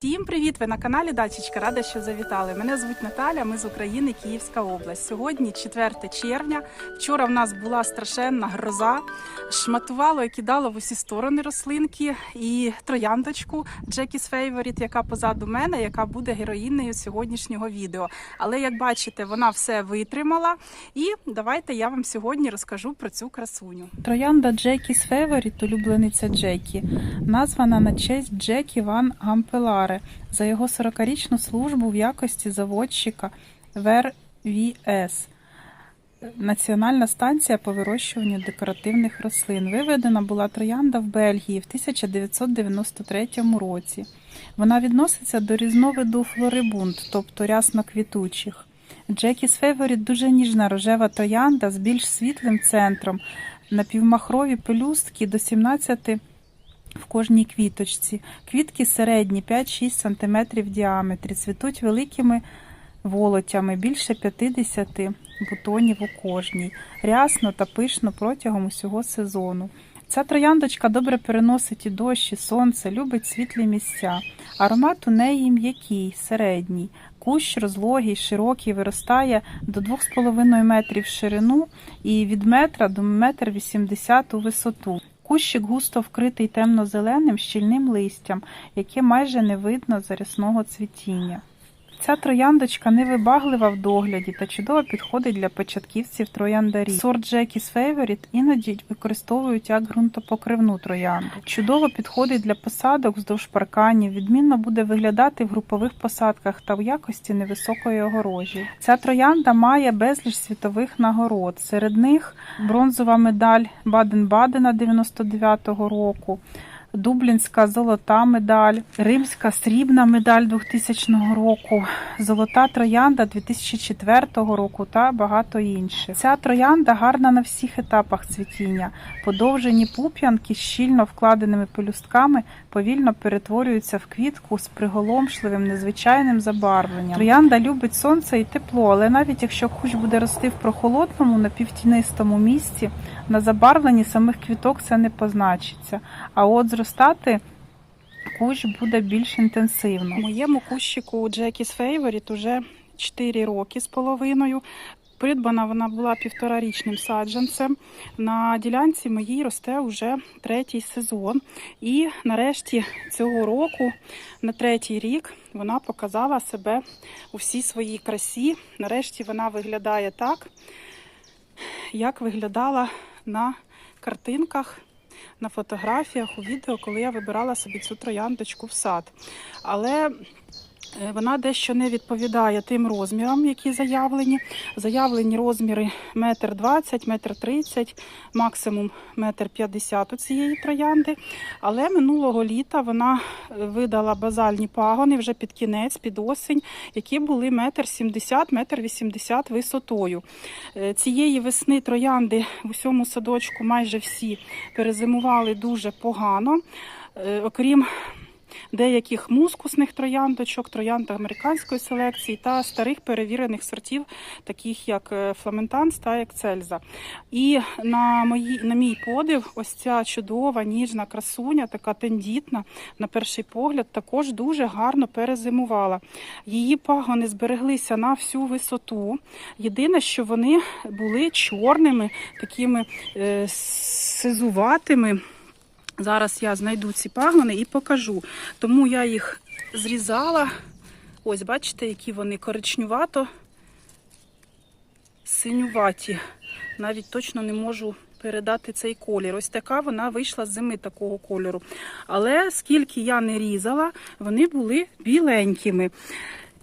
Всім привіт! Ви на каналі Дачечка. Рада, що завітали. Мене звуть Наталя. Ми з України, Київська область. Сьогодні 4 червня. Вчора в нас була страшенна гроза. Шматувало і кидало в усі сторони рослинки і трояндочку Джекіс Фейворіт, яка позаду мене, яка буде героїнею сьогоднішнього відео. Але як бачите, вона все витримала. І давайте я вам сьогодні розкажу про цю красуню. Троянда Джекіс Фейворіт, улюблениця Джекі, названа на честь Джекі Ван Гампеларе за його 40-річну службу в якості заводчика в РВС. Національна станція по вирощуванню декоративних рослин. Виведена була троянда в Бельгії в 1993 році. Вона відноситься до різновиду флорибунд, тобто рясно-квітучих. Джекіс Фейворіт дуже ніжна рожева троянда з більш світлим центром, напівмахрові пелюстки до 17 в кожній квіточці. Квітки середні 5-6 см в діаметрі, цвітуть великими волотями, більше 50 бутонів у кожній, рясно та пишно протягом усього сезону. Ця трояндочка добре переносить і дощ, і сонце, любить світлі місця. Аромат у неї м'який, середній. Кущ розлогий, широкий, виростає до 2,5 метрів в ширину і від метра до метр 80 у висоту. Кущик густо вкритий темно-зеленим щільним листям, яке майже не видно зарясного цвітіння. Ця трояндочка невибаглива в догляді та чудово підходить для початківців трояндарів. Сорт Джекіс Фейворіт іноді використовують як ґрунтопокривну троянду. Чудово підходить для посадок вздовж парканів, відмінно буде виглядати в групових посадках та в якості невисокої огорожі. Ця троянда має безліч світових нагород. Серед них бронзова медаль Баден-Бадена 99-го року. Дублінська золота медаль, Римська срібна медаль 2000 року, Золота троянда 2004 року та багато інших. Ця троянда гарна на всіх етапах цвітіння. Подовжені пуп'янки з щільно вкладеними пелюстками повільно перетворюються в квітку з приголомшливим незвичайним забарвленням. Троянда любить сонце і тепло, але навіть якщо кущ буде рости в прохолодному напівтінистому місці, на забарвленні самих квіток це не позначиться. А от зростати кущ буде більш інтенсивно. Моєму кущику Джекіс Favorite уже 4 роки з половиною. Придбана вона була півторарічним саджанцем. На ділянці моїй росте вже третій сезон. І нарешті цього року, на третій рік, вона показала себе у всій своїй красі. Нарешті вона виглядає так, як виглядала на картинках, на фотографіях, у відео, коли я вибирала собі цю трояндочку в сад. Але вона дещо не відповідає тим розмірам, які заявлені. Заявлені розміри 1,20 м, 1,30 м, максимум 1,50 м у цієї троянди. Але минулого літа вона е, видала базальні пагони вже під кінець, під осінь, які були 1,70 м, 1,80 м висотою. Е, Цієї весни троянди в усьому садочку майже всі перезимували дуже погано. Е, Окрім деяких мускусних трояндочок, троянд американської селекції та старих перевірених сортів, таких як е, Фламентанс та Ексельза. І на, мої, на мій подив, ось ця чудова, ніжна красуня, така тендітна, на перший погляд, також дуже гарно перезимувала. Її пагони збереглися на всю висоту. Єдине, що вони були чорними, такими е, сизуватими. Зараз я знайду ці пагони і покажу. Тому я їх зрізала. Ось, бачите, які вони коричнювато синюваті. Навіть точно не можу передати цей колір. Ось така вона вийшла з зими такого кольору. Але скільки я не різала, вони були біленькими.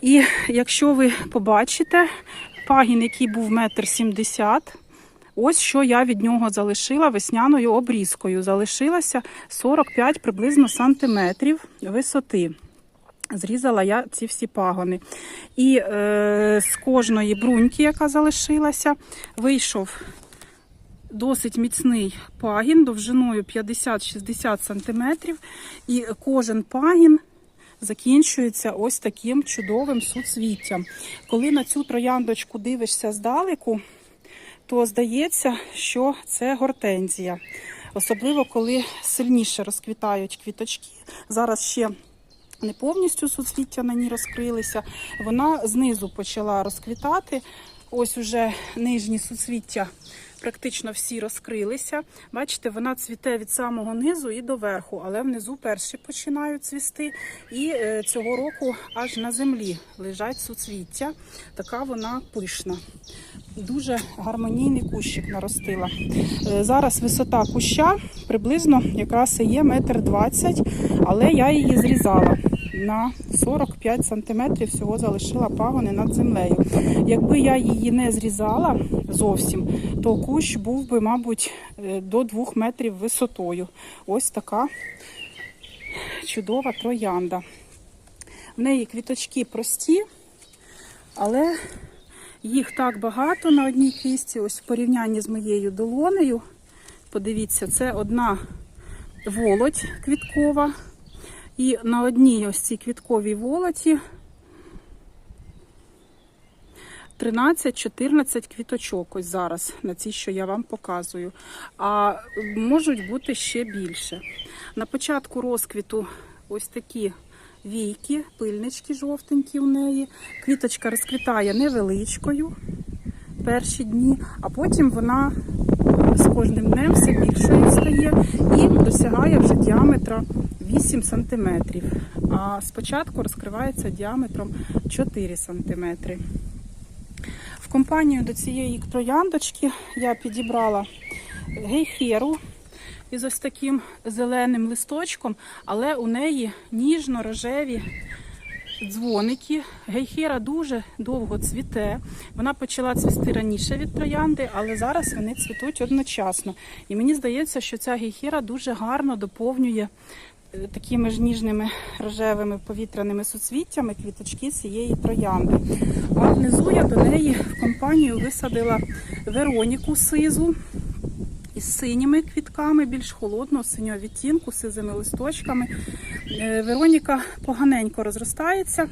І якщо ви побачите, пагін, який був метр сімдесят, Ось що я від нього залишила весняною обрізкою. Залишилося 45 приблизно сантиметрів висоти. Зрізала я ці всі пагони. І е, з кожної бруньки, яка залишилася, вийшов досить міцний пагін довжиною 50-60 см. І кожен пагін закінчується ось таким чудовим суцвіттям. Коли на цю трояндочку дивишся здалеку, то здається, що це гортензія. Особливо, коли сильніше розквітають квіточки. Зараз ще не повністю суцвіття на ній розкрилися. Вона знизу почала розквітати. Ось уже нижні суцвіття практично всі розкрилися. Бачите, вона цвіте від самого низу і до верху, але внизу перші починають цвісти. І е, цього року аж на землі лежать суцвіття. Така вона пишна. Дуже гармонійний кущик наростила. Е, Зараз висота куща приблизно якраз є метр двадцять, але я її зрізала на 45 сантиметрів. Всього залишила пагони над землею. Якби я її не зрізала зовсім, то кущ був би, мабуть, е, до 2 метрів висотою. Ось така чудова троянда. В неї квіточки прості, але їх так багато на одній квітці, ось в порівнянні з моєю долонею. Подивіться, це одна волоть квіткова. І на одній ось цій квітковій волоті 13-14 квіточок ось зараз, на цій, що я вам показую. А можуть бути ще більше. На початку розквіту ось такі війки, пильнички жовтенькі у неї. Квіточка розквітає невеличкою перші дні, а потім вона з кожним днем все більшою стає і досягає вже діаметра 8 см. А спочатку розкривається діаметром 4 см. В компанію до цієї трояндочки я підібрала гейхеру із ось таким зеленим листочком, але у неї ніжно-рожеві дзвоники. Гейхера дуже довго цвіте. Вона почала цвісти раніше від троянди, але зараз вони цвітуть одночасно. І мені здається, що ця гейхера дуже гарно доповнює такими ж ніжними рожевими повітряними суцвіттями квіточки цієї троянди. А внизу я до неї в компанію висадила Вероніку сизу із синіми квітками, більш холодного синього відтінку, сизими листочками. Е, Вероніка поганенько розростається,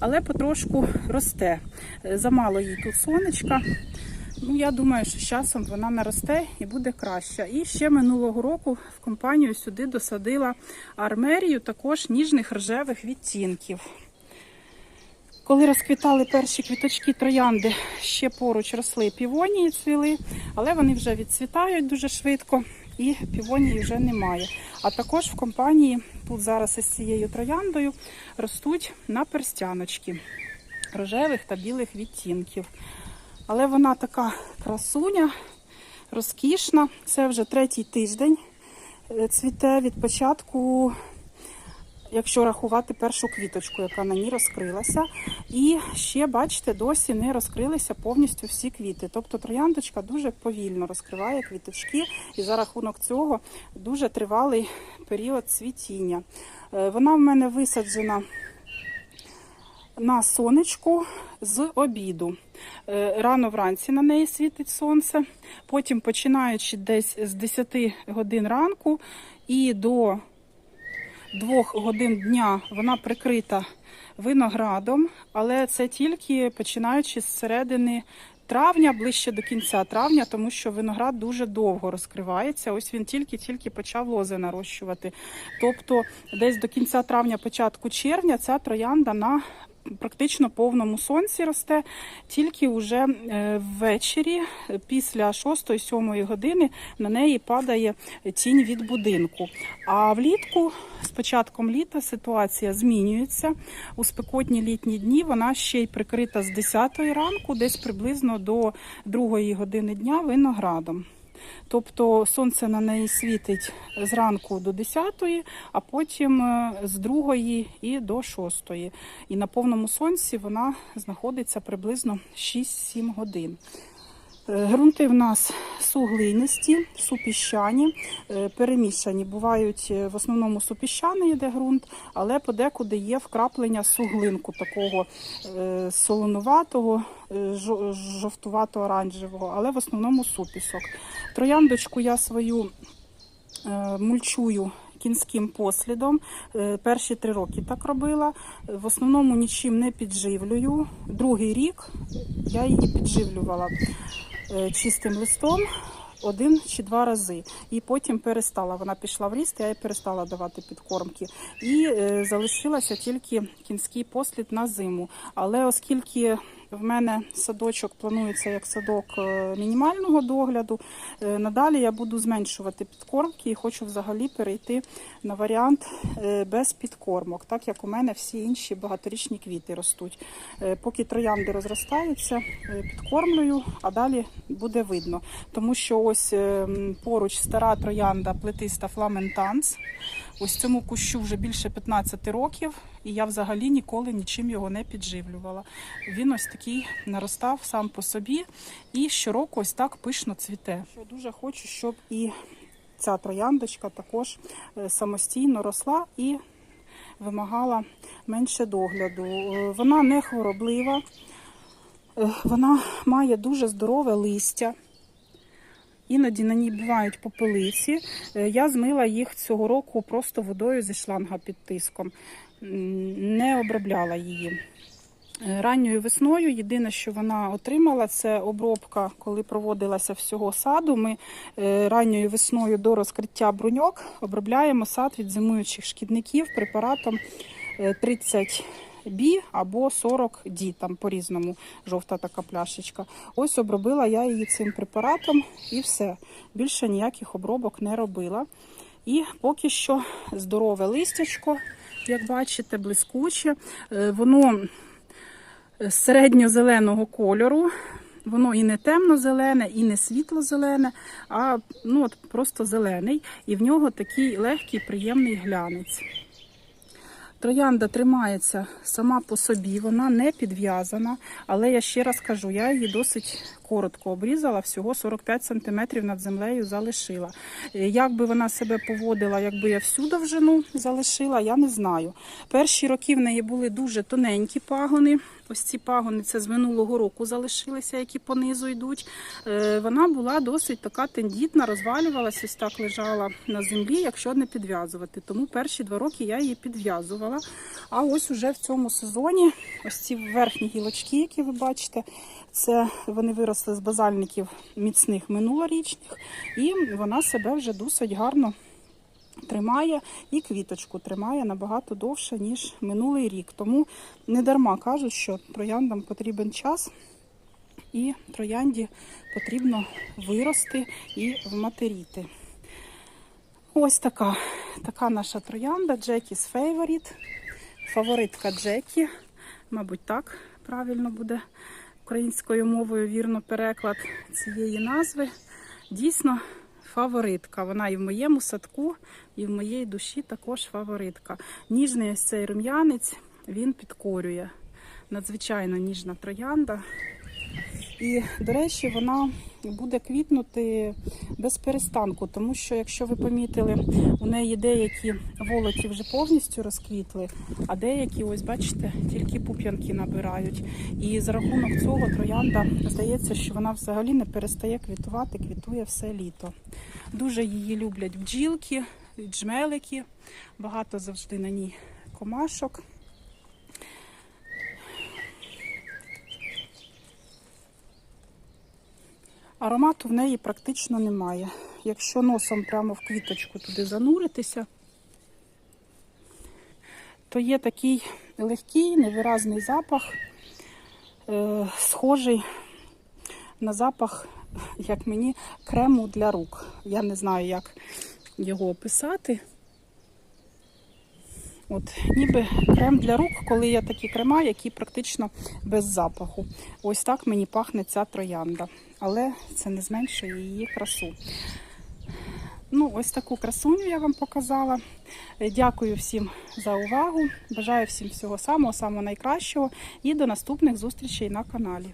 але потрошку росте. Е, Замало їй тут сонечка. Ну, я думаю, що з часом вона наросте і буде краща. І ще минулого року в компанію сюди досадила армерію також ніжних рожевих відтінків. Коли розквітали перші квіточки троянди, ще поруч росли півонії, цвіли, але вони вже відцвітають дуже швидко і півонії вже немає. А також в компанії тут зараз із цією трояндою ростуть наперстяночки рожевих та білих відтінків. Але вона така красуня, розкішна. Це вже третій тиждень е, цвіте від початку якщо рахувати першу квіточку, яка на ній розкрилася. І ще, бачите, досі не розкрилися повністю всі квіти. Тобто трояндочка дуже повільно розкриває квіточки, і за рахунок цього дуже тривалий період цвітіння. Е, Вона в мене висаджена. На сонечку з обіду. Е, Рано вранці на неї світить сонце. Потім, починаючи десь з 10 годин ранку і до двох годин дня вона прикрита виноградом, але це тільки починаючи з середини травня, ближче до кінця травня, тому що виноград дуже довго розкривається. Ось він тільки-тільки почав лози нарощувати. Тобто, десь до кінця травня, початку червня, ця троянда на Практично повному сонці росте, тільки вже е, ввечері, після 6-7 години, на неї падає тінь від будинку. А влітку, з початком літа, ситуація змінюється. У спекотні літні дні вона ще й прикрита з 10 ранку, десь приблизно до 2 години дня виноградом. Тобто сонце на неї світить зранку до 10, а потім е, з 2 і до 6. І на повному сонці вона знаходиться приблизно 6-7 годин. Е, Грунти в нас суглинисті, супіщані, е, перемішані. Бувають е, в основному супіщаний йде ґрунт, але подекуди є вкраплення суглинку такого солонуватого, жовтувато-оранжевого, але в основному супісок. Трояндочку я свою мульчую кінським послідом. Перші три роки так робила. В основному нічим не підживлюю. Другий рік я її підживлювала чистим листом. один чи два рази. І потім перестала. Вона пішла в ріст, я їй перестала давати підкормки. І е, залишилася тільки кінський послід на зиму. Але оскільки в мене садочок планується як садок е, мінімального догляду. Е, Надалі я буду зменшувати підкормки і хочу взагалі перейти на варіант е, без підкормок, так як у мене всі інші багаторічні квіти ростуть. Поки троянди розростаються, підкормлюю, а далі буде видно. Тому що ось е, поруч стара троянда плетиста фламентанс. Ось цьому кущу вже більше 15 років, і я взагалі ніколи нічим його не підживлювала. Він ось такий наростав сам по собі і щороку ось так пишно цвіте. Що дуже хочу, щоб і ця трояндочка також е, самостійно росла і вимагала менше догляду. Е, Вона не хвороблива, е, вона має дуже здорове листя. Іноді на ній бувають попелиці. Е, Я змила їх цього року просто водою зі шланга під тиском, не обробляла її. Е, Ранньою весною єдине, що вона отримала, це обробка, коли проводилася всього саду. Ми е, ранньою весною до розкриття бруньок обробляємо сад від зимуючих шкідників препаратом е, 30 бі або 40 ді, там по-різному жовта така пляшечка. Ось обробила я її цим препаратом і все. Більше ніяких обробок не робила. І поки що здорове листячко, як бачите, блискуче. Е, Воно е, середньо-зеленого кольору. Воно і не темно-зелене, і не світло-зелене, а ну, от просто зелений. І в нього такий легкий, приємний глянець. Троянда тримається сама по собі, вона не підв'язана, але я ще раз кажу, я її досить коротко обрізала, всього 45 см над землею залишила. Е, Як би вона себе поводила, якби я всю довжину залишила, я не знаю. Перші роки в неї були дуже тоненькі пагони. Ось ці пагони це з минулого року залишилися, які понизу йдуть. Е, Вона була досить така тендітна, розвалювалася, ось так лежала на землі, якщо не підв'язувати. Тому перші два роки я її підв'язувала. А ось уже в цьому сезоні ось ці верхні гілочки, які ви бачите, це вони виросли з базальників міцних минулорічних, і вона себе вже досить гарно тримає і квіточку тримає набагато довше, ніж минулий рік. Тому не дарма кажуть, що трояндам потрібен час, і троянді потрібно вирости і вматеріти. Ось така, така наша троянда Джекі's Favorite. Фаворитка Джекі. Мабуть, так правильно буде українською мовою вірно переклад цієї назви. Дійсно, фаворитка. Вона і в моєму садку, і в моїй душі також фаворитка. Ніжний ось цей рум'янець він підкорює. Надзвичайно ніжна троянда. І, до речі, вона буде квітнути без перестанку, тому що, якщо ви помітили, у неї деякі волоті вже повністю розквітли, а деякі, ось бачите, тільки пуп'янки набирають. І за рахунок цього троянда здається, що вона взагалі не перестає квітувати, квітує все літо. Дуже її люблять бджілки, джмелики, багато завжди на ній комашок. Аромату в неї практично немає. Якщо носом прямо в квіточку туди зануритися, то є такий легкий, невиразний запах, е, схожий на запах, як мені, крему для рук. Я не знаю, як його описати. От, ніби крем для рук, коли є такі крема, які практично без запаху. Ось так мені пахне ця троянда. Але це не зменшує її красу. Ну, ось таку красуню я вам показала. Дякую всім за увагу. Бажаю всім всього самого, самого найкращого і до наступних зустрічей на каналі.